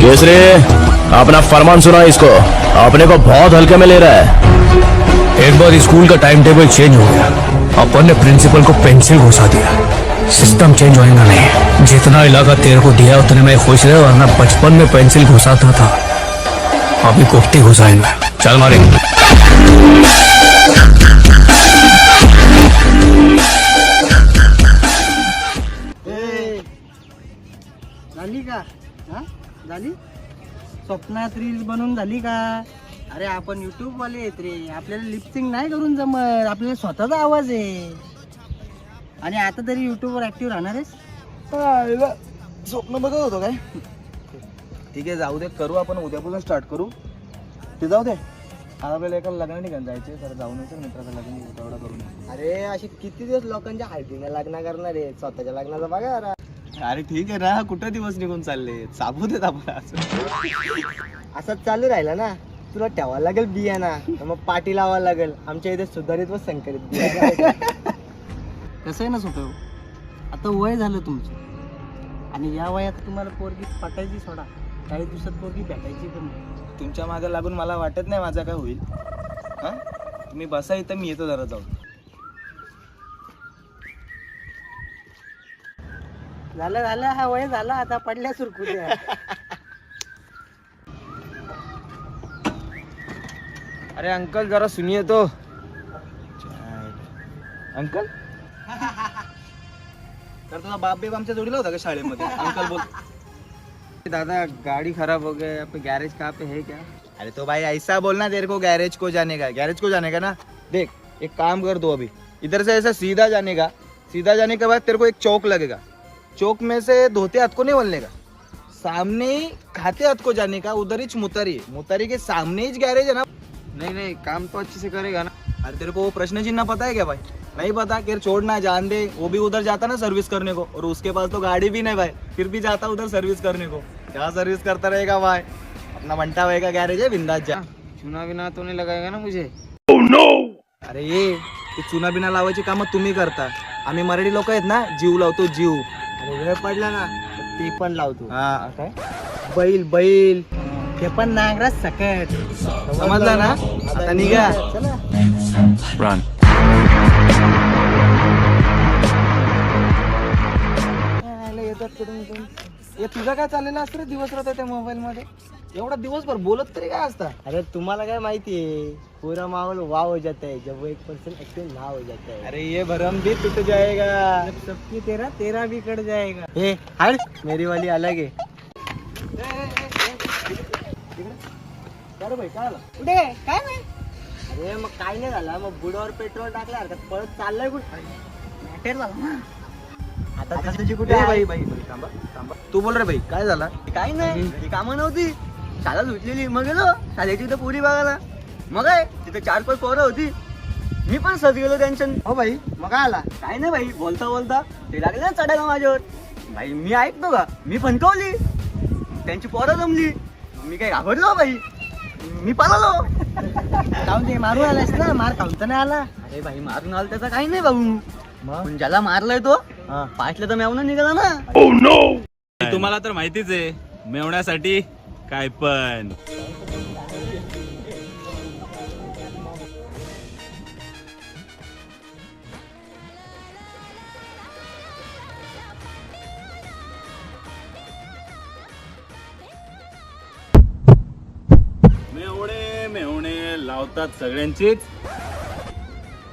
केसरी अपना फरमान सुना इसको। अपने को बहुत हल्के में ले रहा है। एक बार स्कूल का टाइम टेबल चेंज हो गया। अपन ने प्रिंसिपल को पेंसिल घुसा दिया। सिस्टम चेंज होएगा नहीं जितना इलाका तेरे को दिया उतने में खुश रहे वरना बचपन में पेंसिल घुसाता था। अभी कुफ्ती घुसाएँगे। चल मारे। झाली? स्वप्नात रील्स बनवून झाली का? अरे आपण युट्यूब वाले आहेत रे. आपल्याला लिपसिंग नाही करून जमत. आपल्याला स्वतःचा आवाज आहे. आणि आता तरी युट्यूबवर ऍक्टिव्ह राहणार आहेस? स्वप्न बघत होतो काय? ठीक आहे जाऊ दे. करू आपण. उद्यापासून स्टार्ट करू. ते जाऊ दे. आता आपल्याला एका लग्न ठिकाणी जायचे तर जाऊन यायचं मित्राचं लग्न तेवढं करून. अरे असे किती दिवस लोकांच्या हळदीने लग्न करणार आहे स्वतःच्या लग्नाचा बघा. अरे ठीक आहे ना कुठं दिवस निघून चालले? चाबू देत आपल्याला असं असंच चालू राहिलं ना तुला ठेवायला लागेल बियाणा तर मग पाठी लावायला लागेल. आमच्या इथे सुधारित व संकलित कसं आहे ना सोपं आता वय झालं तुमचं. आणि या वयात तुम्हाला पोरगी पटायची सोडा. काही दिवसात पोरगी भेटायची पण नाही. तुमच्या मागे लागून मला वाटत नाही माझा काय होईल. हा? तुम्ही बसा इथं मी येतो जरा जाऊन. झालं झालं हा वय झाला आता पडल्या सुरकुत्या. अरे अंकल जरा सुनिए तो अंकल? तर तुझा बाप बेब आमच्या जोडीला होता का शाळेमध्ये? अंकल बोल. दादा गाड़ी खराब हो गया पे गैरेज कहाँ पे है क्या? अरे तो भाई ऐसा बोलना तेरे को गैरेज को जाने का. गैरेज को जाने का ना? देख एक काम कर दो अभी. इधर से ऐसा सीधा जाने का. सीधा जाने के बाद तेरे को एक चौक लगेगा. चौक में से धोते हाथ को नहीं बोलने का। सामने ही खाते हाथ को जाने का उधर ही मुतारी मुतारी के सामने ही गैरेज है ना। नहीं नहीं काम तो अच्छे से करेगा ना। अरे तेरे को वो प्रश्न चिन्ह पता है क्या भाई? नहीं पता कि छोड़ना जान दे। वो भी उधर जाता ना सर्विस करने को और उसके पास तो गाड़ी भी नहीं भाई। फिर भी जाता उधर सर्विस करने को। क्या सर्विस करता रहेगा भाई? अपना मंटा भाई का गैरेज है बिंदास जा। चुना बिना तो नहीं लगाएगा ना मुझे? अरे ये ते चुना बिना लावायची कामं तुम्ही करता। आम्ही मराठी लोक आहेत ना जीव लावतो जीव। आणि वेळ पडला ना तर ते पण लावतो हा. काय? बैल बैल. ते पण नांगरात सकट. समजला ना? आता निघा. चला. यायला येतात कुठून कुठून. हे तुझं काय चाललेलं असतं रे? दिवस राहत त्या मोबाईल मध्ये एवढा दिवसभर बोलत तरी काय असता? अरे तुम्हाला काय माहिती आहे? पूरा माहौल वाव हो जाता है जब वो एक पर्सन एक्चुअली ना हो जाता है अरे ये भरम भी टूट जाएगा। जब सबकी तेरा तेरा भी कट जाएगा. हे हट. मेरी वाली अलग है. अरे भाई काय आला कुठे काय नाही अरे मग काय नाही झालं. मग बुडावर पेट्रोल टाकलं हरकत. पळत चाललंय कुठे? मॅटर झाला ना. आता तुझी कुठे ए, आहे? भाई भाई भाई, थांबा थांबा. तू बोल रे भाई काय झाला? काही नाही. ही कामं नव्हती. शाळा सुटलेली. मग गेलो. शाळेची इथं पुरी बघायला. मग काय? तिथे चार पाच पोरं होती. मी पण सज गेलो टेन्शन हो भाई मग काय आला? काय नाही भाई बोलता बोलता ते लागले ना चढायला माझ्यावर. भाई मी ऐकतो का? मी फणकवली. त्यांची पोरं जमली. मी काय घाबरलो भाई मी पळालो. जाऊन ते मारून आलास ना. मार खाऊन तर नाही आला. अरे भाई मारून आला त्याचा काही नाही भाऊ. पण ज्याला मारलाय तो पाचला तर मेवना निघाला ना. तुम्हाला तर माहितीच आहे मेवण्यासाठी काय पण. मेवणे मेवणे लावतात सगळ्यांचीच.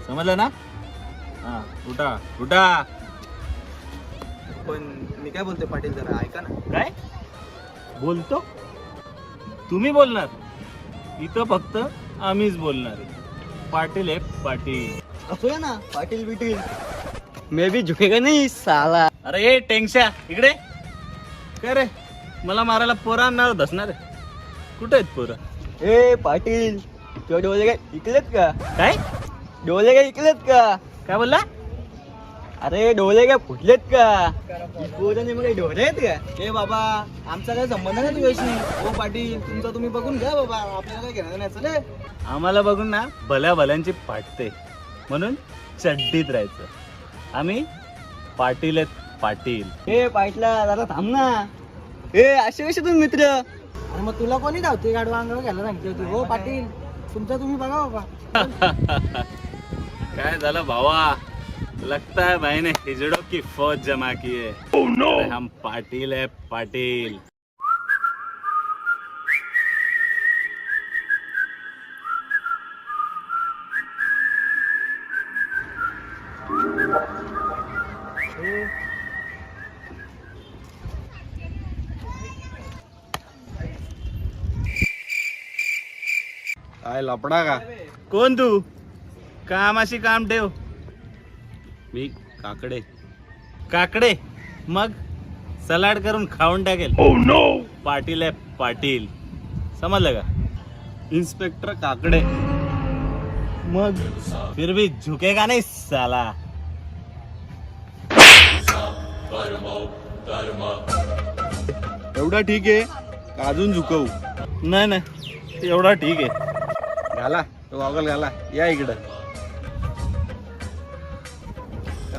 समजलं ना? हा उठा उठा. पण मी काय बोलतोय पाटील जरा ऐका ना. काय? बोलतो? तुम्ही बोलणार. इथं फक्त आम्हीच बोलणार. पाटील आहे पाटील. असो ना पाटील बिटील. मे बी झुकेगा नाही साला? अरे ये टेंगशा इकडे. काय रे? मला मारायला पोरा आणणार धसणार कुठे आहेत पोरं? ए पाटील तुझ्या डोळे काय इकलेत का? काय? डोळे काय इकलेत का? काय बोलला? अरे डोळे काय फुटलेत का? पोराने मग डोळे आहेत का? हे बाबा आमचा काय संबंध नाही तुझ्याशी. हो पाटील तुमचा तुम्ही बघून घ्या बाबा. आपल्याला काय घेणार नाही. चले आम्हाला बघून ना भल्या भल्यांची पाटते म्हणून चड्डीत राहायचं. आम्ही पाटील आहेत पाटील. हे पाटला जरा थांब ना. हे असे कसे तुम्ही मित्र? अरे मग तुला कोणी धावते गाडवा अंगावर घ्यायला सांगते होती. हो पाटील तुमचा तुम्ही बघा बाबा. काय झालं भावा? लगता है भाई ने हिजड़ों की फौज जमा की है। अरे हम पाटिल है पाटिल। काय लपडा का। कोण तू? कामाशी काम ठेव। मी काकडे. काकडे मग सलाड करून खाऊन टाकेल. पाटील आहे पाटील. समजलं का? इन्स्पेक्टर काकडे. मग फिर भी झुकेगा नाही साला. एवढा ठीक आहे का अजून झुकवू? नाही नाही. एवढा ठीक आहे. घाला तो गॉगल घाला. या इकडं.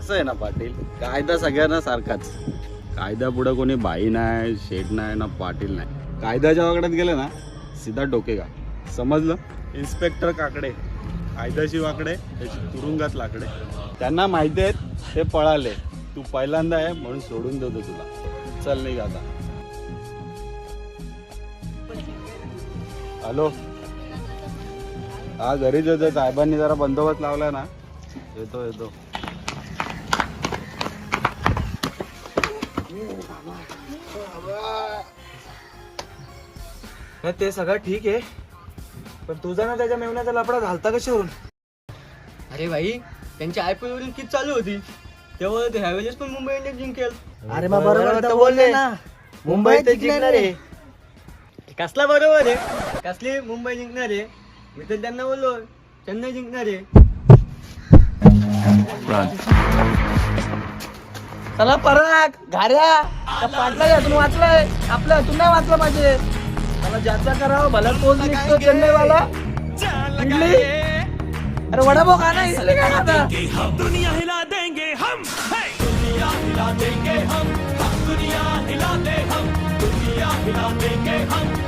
कसं आहे ना पाटील कायदा सगळ्यांना सारखाच. कायदा पुढे कोणी बाई नाही शेठ नाही ना पाटील नाही. कायद्याच्या वाकड्यात गेलं ना सीधा डोके का समजलं? इन्स्पेक्टर काकडे कायद्याशी वाकडे त्याची तुरुंगात लाकडे. त्यांना माहिती आहेत ते पळाले. तू पहिल्यांदा आहे म्हणून सोडून देतो तुला. चल नाही आता. हॅलो? हा घरीच येतो साहेबांनी जरा बंदोबस्त लावलाय ना. येतो येतो. ते सगळं ठीक आहे. पण तुझा ना त्याच्या मेवण्याचा लपडा झालता कशावरून अरे भाई त्यांची आय पी एल वरून किती चालू होती. तेव्हा ते ह्यावेळेस पण मुंबई इंडियन्स जिंकेल. अरे मग बरोबर तर बोलले. ना. मुंबई ते जिंकणार आहे. कसला बरोबर आहे? कसली मुंबई जिंकणार आहे? मी तर त्यांना बोललो चेन्नई जिंकणार आहे. चला पराग घाऱ्या. पाटला यातून वाचलाय. आपल्या हातून नाही वाचलं पाहिजे. मला ज्याचा करावं भला तोच निघतो चेन्नई वाला? अरे वडापाव खा ना इसलिए काय था। दुनिया हिला देंगे हम दुनिया हिला देंगे हम दुनिया हिला दे हम दुनिया हिला देंगे हम।